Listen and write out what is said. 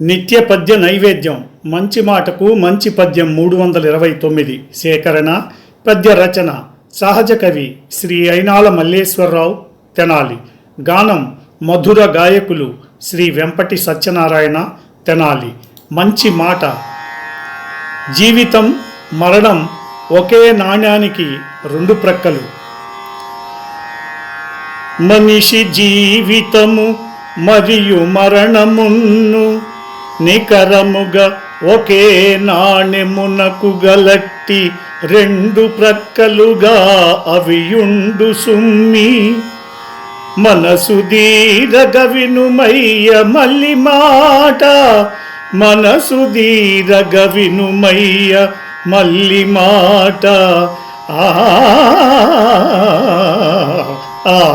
నిత్య పద్య నైవేద్యం. మంచి మాటకు మంచి పద్యం మూడు వందల ఇరవై తొమ్మిది. సేకరణ పద్య రచన. సహజ కవి శ్రీ అయినాల మల్లేశ్వరరావు తెనాలి. గానం మధుర గాయకులు శ్రీ వెంపటి సత్యనారాయణ తెనాలి. మంచి మాట. జీవితం మరణం ఒకే నాణ్యానికి రెండు ప్రక్కలు. మనిషి జీవితము మరియు మరణమున్ను నికరముగా ఒకే నాణెమునకు గలట్టి రెండు ప్రక్కలుగా అవియుండు సుమ్మి. మనసు దీరగ వినుమయ్య మల్లి మాట. మనసు దీరగ వినుమయ్య మల్లి మాట. ఆ ఆ.